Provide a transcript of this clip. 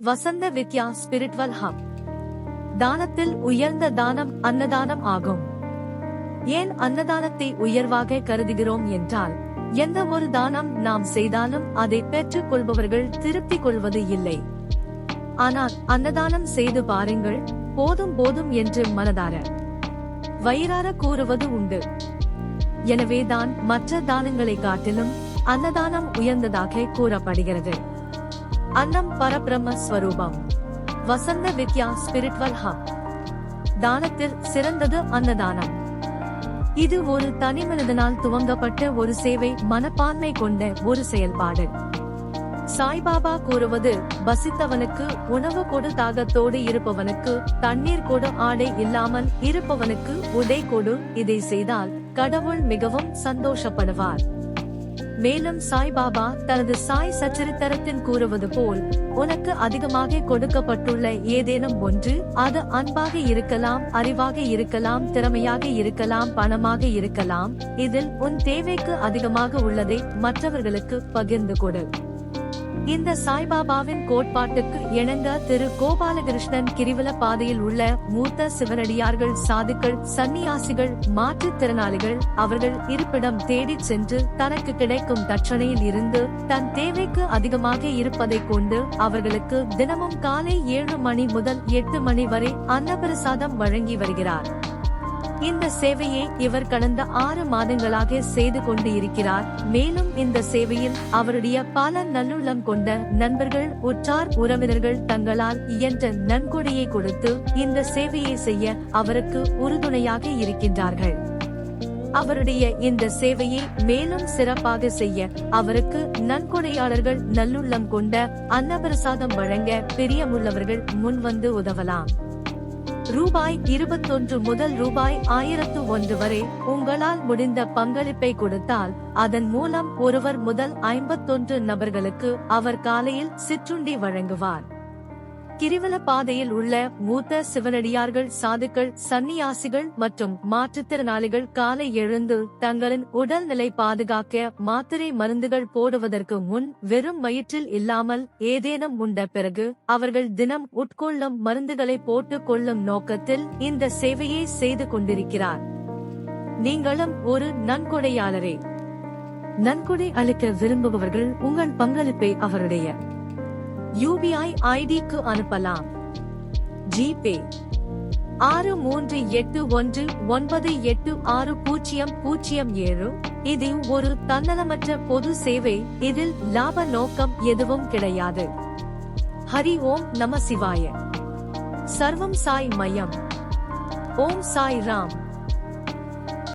வசந்த வித்யா ஸ்பிரிட்வல் hub தானத்தில் உயர்ந்த தானம் அன்னதானம் ஆகும். ஏன் அன்னதானத்தை உயர்வாக கருதுகிறோம் என்றால் எந்த ஒரு தானம் நாம் செய்தாலும் அதை பெற்றுக் கொள்பவர்கள் திருப்தி கொள்வது இல்லை. ஆனால் அன்னதானம் செய்து பாருங்கள் போதும் போதும் என்று மனதார. வயிறார கூறுவது உண்டு. எனவேதான் மற்ற தானங்களை காட்டிலும் அன்னதானம் உயர்ந்ததாக கூறப்படுகிறது. அன்னம் பரபிரம்ம ஸ்வரூபம். வசந்த வித்யா ஸ்பிரிட்வல் ஹப் தானத்தில் சிறந்தது அன்னதானம். இது ஒரு தனி மனிதனால் துவங்கப்பட்ட ஒரு சேவை மனப்பான்மை கொண்ட ஒரு செயல்பாடு. சாய்பாபா கூறுவது பசித்தவனுக்கு உணவு கொடு தாகத்தோடு இருப்பவனுக்கு தண்ணீர் கொடு ஆடை இல்லாமல் இருப்பவனுக்கு உடை கொடு. இதை செய்தால் கடவுள் மிகவும் சந்தோஷப்படுவார். மேலும் சாய்பாபா தனது சாய் சச்சரித்தரத்தின் கூறுவது போல் உனக்கு அதிகமாக கொடுக்கப்பட்டுள்ள ஏதேனும் ஒன்று அது அன்பாக இருக்கலாம் அறிவாக இருக்கலாம் திறமையாக இருக்கலாம் பணமாக இருக்கலாம். இதில் உன் தேவைக்கு அதிகமாக உள்ளதை மற்றவர்களுக்கு பகிர்ந்து கொடு. இந்த சாய்பாபாவின் கோட்பாட்டுக்கு இணங்க திரு கோபாலகிருஷ்ணன் கிரிவல பாதையில் உள்ள மூத்த சிவனடியார்கள் சாதுக்கள் சன்னியாசிகள் மாற்றுத்திறனாளிகள் அவர்கள் இருப்பிடம் தேடிச் சென்று தனக்கு கிடைக்கும் தட்சணையில் இருந்து தன் தேவைக்கு அதிகமாக இருப்பதைக் கொண்டு அவர்களுக்கு தினமும் காலை ஏழு மணி முதல் எட்டு மணி வரை அன்னபிரசாதம் வழங்கி வருகிறார். இந்த சேவையை இவர் கடந்த ஆறு மாதங்களாக செய்து கொண்டு இருக்கிறார் மேலும் இந்த சேவையில் அவருடைய பல நல்லுள்ளம் கொண்ட நண்பர்கள் உற்றார் உறவினர்கள் தங்களால் இயன்ற நன்கொடையை கொடுத்து இந்த சேவையை செய்ய அவருக்கு உறுதுணையாக இருக்கின்றார்கள். அவருடைய இந்த சேவையை மேலும் சிறப்பாக செய்ய அவருக்கு நன்கொடையாளர்கள் நல்லுள்ளம் கொண்ட அன்னபிரசாதம் வழங்க பிரியமுள்ளவர்கள் முன்வந்து உதவலாம். ரூபாய் இருபத்தொன்று முதல் ரூபாய் ஆயிரத்து ஒன்று வரை உங்களால் முடிந்த பங்களிப்பை கொடுத்தால் அதன் மூலம் ஒருவர் முதல் ஐம்பத்தொன்று நபர்களுக்கு அவர் காலையில் சிற்றுண்டி வழங்குவார். கிரிவல பாதையில் உள்ள மூத்த சிவனடியார்கள் சாதுக்கள் சன்னியாசிகள் மற்றும் மாற்றுத்திறனாளிகள் காலை எழுந்து தங்களின் உடல்நிலை பாதுகாக்க மாத்திரை மருந்துகள் போடுவதற்கு முன் வெறும் வயிற்றில் இல்லாமல் ஏதேனும் உண்ட பிறகு அவர்கள் தினம் உட்கொள்ளும் மருந்துகளை போட்டுக் கொள்ளும் நோக்கத்தில் இந்த சேவையை செய்து கொண்டிருக்கிறார். நீங்களும் ஒரு நன்கொடையாளரே. நன்கொடை அளிக்க விரும்புபவர்கள் உங்கள் பங்களிப்பை அவருடைய யூபிஐ ஐடிக்கு அனுப்பலாம். ஜிபே ஆறு மூன்று எட்டு ஒன்று ஒன்பது எட்டு ஆறு பூஜ்ஜியம் பூஜ்ஜியம் ஏழு. இது ஒரு தன்னலமற்ற பொது சேவை இதில் லாப நோக்கம் எதுவும் கிடையாது. ஹரி ஓம் நம சிவாய. சர்வம் சாய் மயம். ஓம் சாய் ராம்.